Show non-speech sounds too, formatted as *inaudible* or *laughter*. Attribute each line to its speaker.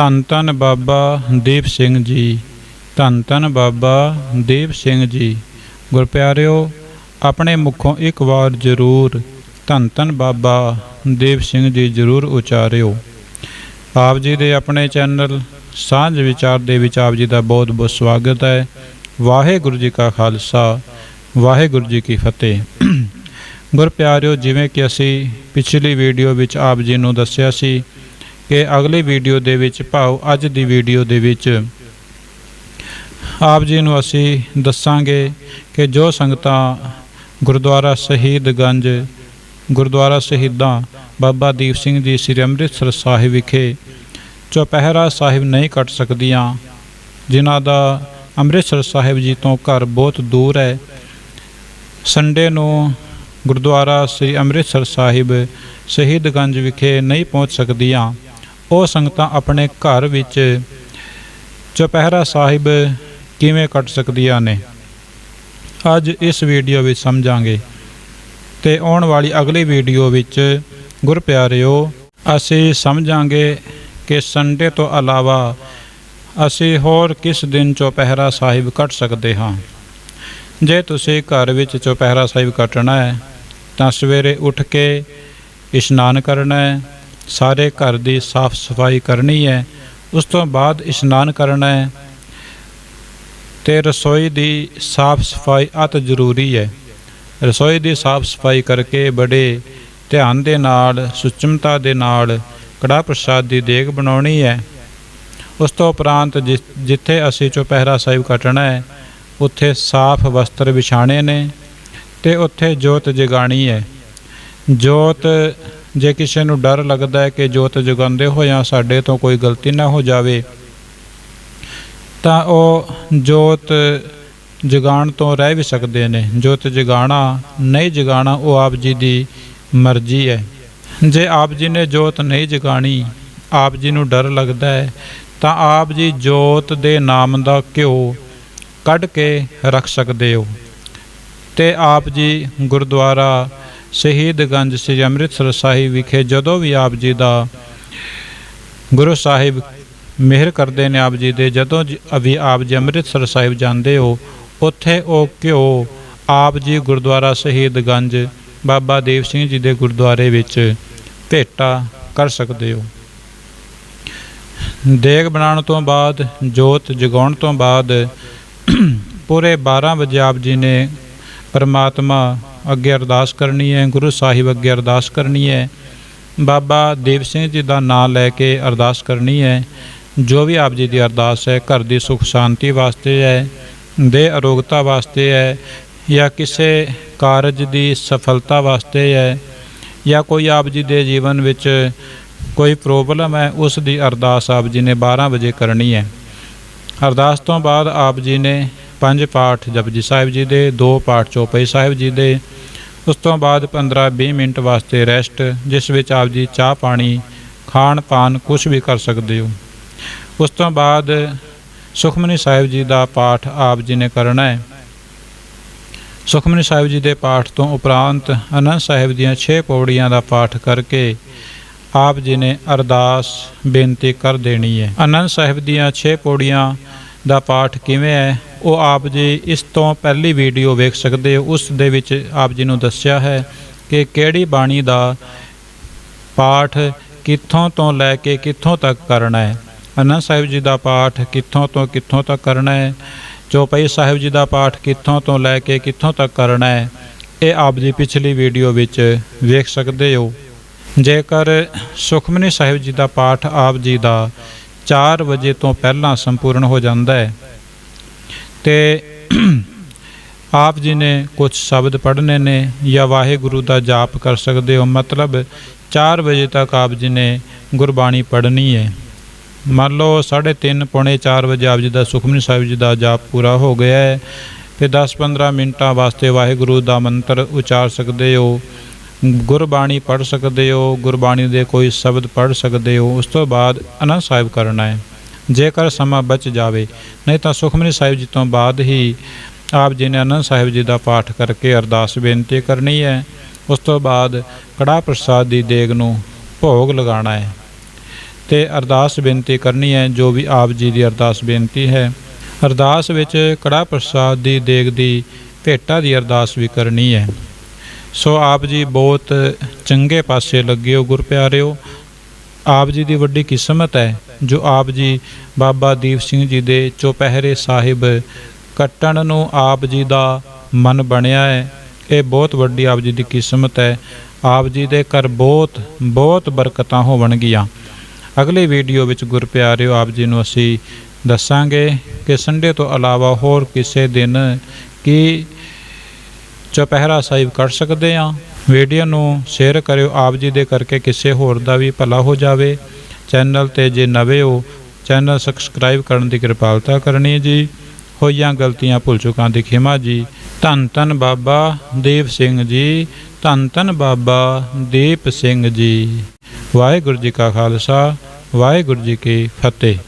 Speaker 1: ਧੰਨ ਧੰਨ ਬਾਬਾ ਦੀਪ ਸਿੰਘ ਜੀ, ਧੰਨ ਧੰਨ ਬਾਬਾ ਦੀਪ ਸਿੰਘ ਜੀ। ਗੁਰਪਿਆਰਿਓ ਆਪਣੇ ਮੁਖੋਂ ਇੱਕ ਵਾਰ ਜ਼ਰੂਰ ਧੰਨ ਧੰਨ ਬਾਬਾ ਦੀਪ ਸਿੰਘ ਜੀ ਜ਼ਰੂਰ ਉਚਾਰਿਓ। ਆਪ ਜੀ ਦੇ ਆਪਣੇ ਚੈਨਲ ਸਾਂਝ ਵਿਚਾਰ ਦੇ ਵਿੱਚ ਆਪ ਜੀ ਦਾ ਬਹੁਤ ਬਹੁਤ ਸਵਾਗਤ ਹੈ। ਵਾਹਿਗੁਰੂ ਜੀ ਕਾ ਖਾਲਸਾ, ਵਾਹਿਗੁਰੂ ਜੀ ਕੀ ਫਤਿਹ। ਗੁਰਪਿਆਰਿਓ ਜਿਵੇਂ ਕਿ ਅਸੀਂ ਪਿਛਲੀ ਵੀਡੀਓ ਵਿੱਚ ਆਪ ਜੀ ਨੂੰ ਦੱਸਿਆ ਸੀ ਕਿ ਅਗਲੀ ਵੀਡੀਓ ਦੇ ਵਿੱਚ ਭਾਵ ਅੱਜ ਦੀ ਵੀਡੀਓ ਦੇ ਵਿੱਚ ਆਪ ਜੀ ਨੂੰ ਅਸੀਂ ਦੱਸਾਂਗੇ ਕਿ ਜੋ ਸੰਗਤਾਂ ਗੁਰਦੁਆਰਾ ਸ਼ਹੀਦਗੰਜ ਗੁਰਦੁਆਰਾ ਸ਼ਹੀਦਾਂ ਬਾਬਾ ਦੀਪ ਸਿੰਘ ਜੀ ਸ੍ਰੀ ਅੰਮ੍ਰਿਤਸਰ ਸਾਹਿਬ ਵਿਖੇ ਚੌਪਹਿਰਾ ਸਾਹਿਬ ਨਹੀਂ ਕੱਟ ਸਕਦੀਆਂ, ਜਿਨ੍ਹਾਂ ਦਾ ਅੰਮ੍ਰਿਤਸਰ ਸਾਹਿਬ ਜੀ ਤੋਂ ਘਰ ਬਹੁਤ ਦੂਰ ਹੈ। ਸੰਡੇ ਨੂੰ ਗੁਰਦੁਆਰਾ ਸ੍ਰੀ ਅੰਮ੍ਰਿਤਸਰ ਸਾਹਿਬ ਸ਼ਹੀਦਗੰਜ ਵਿਖੇ ਨਹੀਂ ਪਹੁੰਚ ਸਕਦੀਆਂ। ਉਹ ਸੰਗਤਾਂ ਆਪਣੇ ਘਰ ਵਿੱਚ ਚੁਪਹਿਰਾ ਸਾਹਿਬ ਕਿਵੇਂ ਕੱਟ ਸਕਦੀਆਂ ਨੇ? ਅੱਜ ਇਸ ਵੀਡੀਓ ਵਿੱਚ ਸਮਝਾਂਗੇ। ਤੇ ਆਉਣ ਵਾਲੀ ਅਗਲੀ ਵੀਡੀਓ ਵਿੱਚ ਗੁਰ ਗੁਰਪਿਆਰਿਓ, ਅਸੀਂ ਸਮਝਾਂਗੇ ਕਿ ਸੰਡੇ ਤੋਂ ਇਲਾਵਾ ਅਸੀਂ ਹੋਰ ਕਿਸ ਦਿਨ ਚੁਪਹਿਰਾ ਸਾਹਿਬ ਕੱਟ ਸਕਦੇ ਹਾਂ? ਜੇ ਤੁਸੀਂ ਘਰ ਵਿੱਚ ਚੁਪਹਿਰਾ ਸਾਹਿਬ ਕੱਟਣਾ ਹੈ, ਤਾਂ ਸਵੇਰੇ ਉੱਠ ਕੇ ਇਸ਼ਨਾਨ ਕਰਨਾ ਹੈ ਸਾਰੇ ਘਰ ਦੀ ਸਾਫ਼ ਸਫ਼ਾਈ ਕਰਨੀ ਹੈ, ਉਸ ਤੋਂ ਬਾਅਦ ਇਸ਼ਨਾਨ ਕਰਨਾ ਹੈ ਤੇ ਰਸੋਈ ਦੀ ਸਾਫ਼ ਸਫ਼ਾਈ ਅਤ ਜ਼ਰੂਰੀ ਹੈ। ਰਸੋਈ ਦੀ ਸਾਫ਼ ਸਫ਼ਾਈ ਕਰਕੇ ਬੜੇ ਧਿਆਨ ਦੇ ਨਾਲ, ਸੁਚਮਤਾ ਦੇ ਨਾਲ ਕੜਾ ਪ੍ਰਸ਼ਾਦ ਦੀ ਦੇਗ ਬਣਾਉਣੀ ਹੈ। ਉਸ ਤੋਂ ਉਪਰੰਤ ਜਿ- ਜਿੱਥੇ ਅਸੀਂ ਚੁਪਹਿਰਾ ਸਾਹਿਬ ਕੱਟਣਾ ਹੈ, ਉੱਥੇ ਸਾਫ਼ ਵਸਤਰ ਵਿਛਾਣੇ ਨੇ ਤੇ ਉੱਥੇ ਜੋਤ ਜਗਾਣੀ ਹੈ। ਜੋਤ ਜੇ ਕਿਸੇ ਨੂੰ ਡਰ ਲੱਗਦਾ ਹੈ ਕਿ ਜੋਤ ਜਗਾਉਂਦੇ ਹੋਇਆਂ ਸਾਡੇ ਤੋਂ ਕੋਈ ਗਲਤੀ ਨਾ ਹੋ ਜਾਵੇ, ਤਾਂ ਉਹ ਜੋਤ ਜਗਾਉਣ ਤੋਂ ਰਹਿ ਵੀ ਸਕਦੇ ਨੇ। ਜੋਤ ਜਗਾਣਾ ਨਹੀਂ ਜਗਾਣਾ, ਉਹ ਆਪ ਜੀ ਦੀ ਮਰਜ਼ੀ ਹੈ। ਜੇ ਆਪ ਜੀ ਨੇ ਜੋਤ ਨਹੀਂ ਜਗਾਣੀ, ਆਪ ਜੀ ਨੂੰ ਡਰ ਲੱਗਦਾ ਹੈ, ਤਾਂ ਆਪ ਜੀ ਜੋਤ ਦੇ ਨਾਮ ਦਾ ਘਿਓ ਕੱਢ ਕੇ ਰੱਖ ਸਕਦੇ ਹੋ। ਤੇ ਆਪ ਜੀ ਗੁਰਦੁਆਰਾ ਸ਼ਹੀਦਗੰਜ ਸ੍ਰੀ ਅੰਮ੍ਰਿਤਸਰ ਸਾਹਿਬ ਵਿਖੇ ਜਦੋਂ ਵੀ ਆਪ ਜੀ ਦਾ ਗੁਰੂ ਸਾਹਿਬ ਮਿਹਰ ਕਰਦੇ ਨੇ ਆਪ ਜੀ ਦੇ, ਜਦੋਂ ਜ- ਆਪ ਜੀ ਅੰਮ੍ਰਿਤਸਰ ਸਾਹਿਬ ਜਾਂਦੇ ਹੋ, ਉੱਥੇ ਉਹ ਘਿਓ ਆਪ ਜੀ ਗੁਰਦੁਆਰਾ ਸ਼ਹੀਦਗੰਜ ਬਾਬਾ ਦੇਵ ਸਿੰਘ ਜੀ ਦੇ ਗੁਰਦੁਆਰੇ ਵਿੱਚ ਭੇਟਾ ਕਰ ਸਕਦੇ ਹੋ। ਦੇਗ ਬਣਾਉਣ ਤੋਂ ਬਾਅਦ, ਜੋਤ ਜਗਾਉਣ ਤੋਂ ਬਾਅਦ, *clears throat* ਪੂਰੇ 12 ਵਜੇ ਆਪ ਜੀ ਨੇ ਪਰਮਾਤਮਾ ਅੱਗੇ ਅਰਦਾਸ ਕਰਨੀ ਹੈ, ਗੁਰੂ ਸਾਹਿਬ ਅੱਗੇ ਅਰਦਾਸ ਕਰਨੀ ਹੈ, ਬਾਬਾ ਦੇਵ ਸਿੰਘ ਜੀ ਦਾ ਨਾਮ ਲੈ ਕੇ ਅਰਦਾਸ ਕਰਨੀ ਹੈ, ਜੋ ਵੀ ਆਪ ਜੀ ਦੀ ਅਰਦਾਸ ਹੈ, ਘਰ ਦੀ ਸੁਖ ਸ਼ਾਂਤੀ ਵਾਸਤੇ ਹੈ ਦੇ ਅਰੋਗਤਾ ਵਾਸਤੇ ਹੈ, ਜਾਂ ਕਿਸੇ ਕਾਰਜ ਦੀ ਸਫਲਤਾ ਵਾਸਤੇ ਹੈ, ਜਾਂ ਕੋਈ ਆਪ ਜੀ ਦੇ ਜੀਵਨ ਵਿੱਚ ਕੋਈ ਪ੍ਰੋਬਲਮ ਹੈ, ਉਸ ਦੀ ਅਰਦਾਸ ਆਪ ਜੀ ਨੇ 12 ਵਜੇ ਕਰਨੀ ਹੈ। ਅਰਦਾਸ ਤੋਂ ਬਾਅਦ ਆਪ ਜੀ ਨੇ ਪੰਜ ਪਾਠ ਜਪਜੀ ਸਾਹਿਬ ਜੀ ਦੇ, ਦੋ ਪਾਠ ਚੌਪਈ ਸਾਹਿਬ ਜੀ ਦੇ ਉਸ ਤੋਂ ਬਾਅਦ 15-20 ਮਿੰਟ ਵਾਸਤੇ ਰੈਸਟ ਜਿਸ ਵਿੱਚ ਆਪ ਜੀ ਚਾਹ ਪਾਣੀ, ਖਾਣ ਪਾਣ ਕੁਝ ਵੀ ਕਰ ਸਕਦੇ ਹੋ। ਉਸ ਤੋਂ ਬਾਅਦ ਸੁਖਮਨੀ ਸਾਹਿਬ ਜੀ ਦਾ ਪਾਠ ਆਪ ਜੀ ਨੇ ਕਰਨਾ ਹੈ। ਸੁਖਮਨੀ ਸਾਹਿਬ ਜੀ ਦੇ ਪਾਠ ਤੋਂ ਉਪਰੰਤ ਅਨੰਦ ਸਾਹਿਬ ਦੀਆਂ 6 ਪੌੜੀਆਂ ਦਾ ਪਾਠ ਕਰਕੇ ਆਪ ਜੀ ਨੇ ਅਰਦਾਸ ਬੇਨਤੀ ਕਰ ਦੇਣੀ ਹੈ। ਅਨੰਦ ਸਾਹਿਬ ਦੀਆਂ 6 ਪੌੜੀਆਂ ਦਾ ਪਾਠ ਕਿਵੇਂ ਹੈ, ਉਹ ਆਪ ਜੀ ਇਸ ਤੋਂ ਪਹਿਲੀ ਵੀਡੀਓ ਵੇਖ ਸਕਦੇ ਹੋ, ਉਸ ਦੇ ਵਿੱਚ ਆਪ ਜੀ ਨੂੰ ਦੱਸਿਆ ਹੈ ਕਿ ਕਿਹੜੀ ਬਾਣੀ ਦਾ ਪਾਠ ਕਿੱਥੋਂ ਤੋਂ ਲੈ ਕੇ ਕਿੱਥੋਂ ਤੱਕ ਕਰਨਾ ਹੈ। ਅਨੰਦ ਸਾਹਿਬ ਜੀ ਦਾ ਪਾਠ ਕਿੱਥੋਂ ਤੋਂ ਕਿੱਥੋਂ ਤੱਕ ਕਰਨਾ ਹੈ, ਚੌਪਈ ਸਾਹਿਬ ਜੀ ਦਾ ਪਾਠ ਕਿੱਥੋਂ ਤੋਂ ਲੈ ਕੇ ਕਿੱਥੋਂ ਤੱਕ ਕਰਨਾ ਹੈ, ਇਹ ਆਪ ਜੀ ਪਿਛਲੀ ਵੀਡੀਓ ਵਿੱਚ ਵੇਖ ਸਕਦੇ ਹੋ। ਜੇਕਰ ਸੁਖਮਨੀ ਸਾਹਿਬ ਜੀ ਦਾ ਪਾਠ ਆਪ ਜੀ ਦਾ 4 ਵਜੇ ਤੋਂ ਪਹਿਲਾਂ ਸੰਪੂਰਨ ਹੋ ਜਾਂਦਾ ਹੈ। ਤੇ *clears throat* ਆਪ ਜੀ ਨੇ ਕੁਝ ਸ਼ਬਦ ਪੜ੍ਹਨੇ ਨੇ ਜਾਂ ਵਾਹਿਗੁਰੂ ਦਾ ਜਾਪ ਕਰ ਸਕਦੇ ਹੋ। ਮਤਲਬ 4 ਵਜੇ ਤੱਕ ਆਪ ਜੀ ਨੇ ਗੁਰਬਾਣੀ ਪੜ੍ਹਨੀ ਹੈ। ਮੰਨ ਲਓ 3:30 ਪੌਣੇ 4 ਵਜੇ ਆਪ ਜੀ ਦਾ ਸੁਖਮਨੀ ਸਾਹਿਬ ਜੀ ਦਾ ਜਾਪ ਪੂਰਾ ਹੋ ਗਿਆ ਹੈ। ਫਿਰ 10-15 ਮਿੰਟਾਂ ਵਾਸਤੇ ਵਾਹਿਗੁਰੂ ਦਾ ਮੰਤਰ ਉਚਾਰ ਸਕਦੇ ਹੋ। ਗੁਰਬਾਣੀ ਪੜ੍ਹ ਸਕਦੇ ਹੋ, ਗੁਰਬਾਣੀ ਦੇ ਕੋਈ ਸ਼ਬਦ ਪੜ੍ਹ ਸਕਦੇ ਹੋ, ਉਸ ਤੋਂ ਬਾਅਦ ਅਨੰਦ ਸਾਹਿਬ ਕਰਨਾ ਹੈ। ਜੇਕਰ ਸਮਾਂ ਬਚ ਜਾਵੇ, ਨਹੀਂ ਤਾਂ ਸੁਖਮਨੀ ਸਾਹਿਬ ਜੀ ਤੋਂ ਬਾਅਦ ਹੀ ਆਪ ਜੀ ਨੇ ਆਨੰਦ ਸਾਹਿਬ ਜੀ ਦਾ ਪਾਠ ਕਰਕੇ ਅਰਦਾਸ ਬੇਨਤੀ ਕਰਨੀ ਹੈ। ਉਸ ਤੋਂ ਬਾਅਦ ਕੜਾ ਪ੍ਰਸਾਦ ਦੀ ਦੇਗ ਨੂੰ ਭੋਗ ਲਗਾਉਣਾ ਹੈ ਤੇ ਅਰਦਾਸ ਬੇਨਤੀ ਕਰਨੀ ਹੈ, ਜੋ ਵੀ ਆਪ ਜੀ ਦੀ ਅਰਦਾਸ ਬੇਨਤੀ ਹੈ। ਅਰਦਾਸ ਵਿੱਚ ਕੜਾ ਪ੍ਰਸਾਦ ਦੀ ਦੇਗ ਦੀ ਭੇਟਾ ਦੀ ਅਰਦਾਸ ਵੀ ਕਰਨੀ ਹੈ। ਸੋ ਆਪ ਜੀ ਬਹੁਤ ਚੰਗੇ ਪਾਸੇ ਲੱਗੇ ਹੋ, ਗੁਰ ਪਿਆਰਿਓ। ਆਪ ਜੀ ਦੀ ਵੱਡੀ ਕਿਸਮਤ ਹੈ, ਜੋ ਆਪ ਜੀ ਬਾਬਾ ਦੀਪ ਸਿੰਘ ਜੀ ਦੇ ਚੁਪਹਿਰੇ ਸਾਹਿਬ ਕੱਟਣ ਨੂੰ ਆਪ ਜੀ ਦਾ ਮਨ ਬਣਿਆ ਹੈ। ਇਹ ਬਹੁਤ ਵੱਡੀ ਆਪ ਜੀ ਦੀ ਕਿਸਮਤ ਹੈ। ਆਪ ਜੀ ਦੇ ਘਰ ਬਹੁਤ ਬਹੁਤ ਬਰਕਤਾਂ ਹੋਵਣਗੀਆਂ ਅਗਲੀ ਵੀਡੀਓ ਵਿੱਚ, ਗੁਰ ਪਿਆਰਿਓ, ਆਪ ਜੀ ਨੂੰ ਅਸੀਂ ਦੱਸਾਂਗੇ ਕਿ ਸੰਡੇ ਤੋਂ ਇਲਾਵਾ ਹੋਰ ਕਿਸੇ ਦਿਨ ਕੀ ਚੁਪਹਿਰਾ ਸਾਹਿਬ ਕਰ ਸਕਦੇ ਆ ਵੀਡੀਓ ਨੂੰ ਸ਼ੇਅਰ ਕਰਿਓ। ਆਪ ਜੀ ਦੇ ਕਰਕੇ ਕਿਸੇ ਹੋਰ ਦਾ ਵੀ ਭਲਾ ਹੋ ਜਾਵੇ। ਚੈਨਲ ਤੇ ਜੇ ਨਵੇਂ ਹੋ ਚੈਨਲ ਸਬਸਕ੍ਰਾਈਬ ਕਰਨ ਦੀ ਕਿਰਪਾਲਤਾ ਕਰਨੀ ਜੀ। ਹੋਈਆਂ ਗਲਤੀਆਂ ਭੁੱਲ ਚੁੱਕਾਂ ਦੀ ਖਿਮਾ ਜੀ। ਧੰਨ ਧੰਨ ਬਾਬਾ ਦੀਪ ਸਿੰਘ ਜੀ। ਧੰਨ ਧੰਨ ਬਾਬਾ ਦੀਪ ਸਿੰਘ ਜੀ। ਵਾਹਿਗੁਰੂ ਜੀ ਕਾ ਖਾਲਸਾ। ਵਾਹਿਗੁਰੂ ਜੀ ਕੀ ਫਤਿਹ।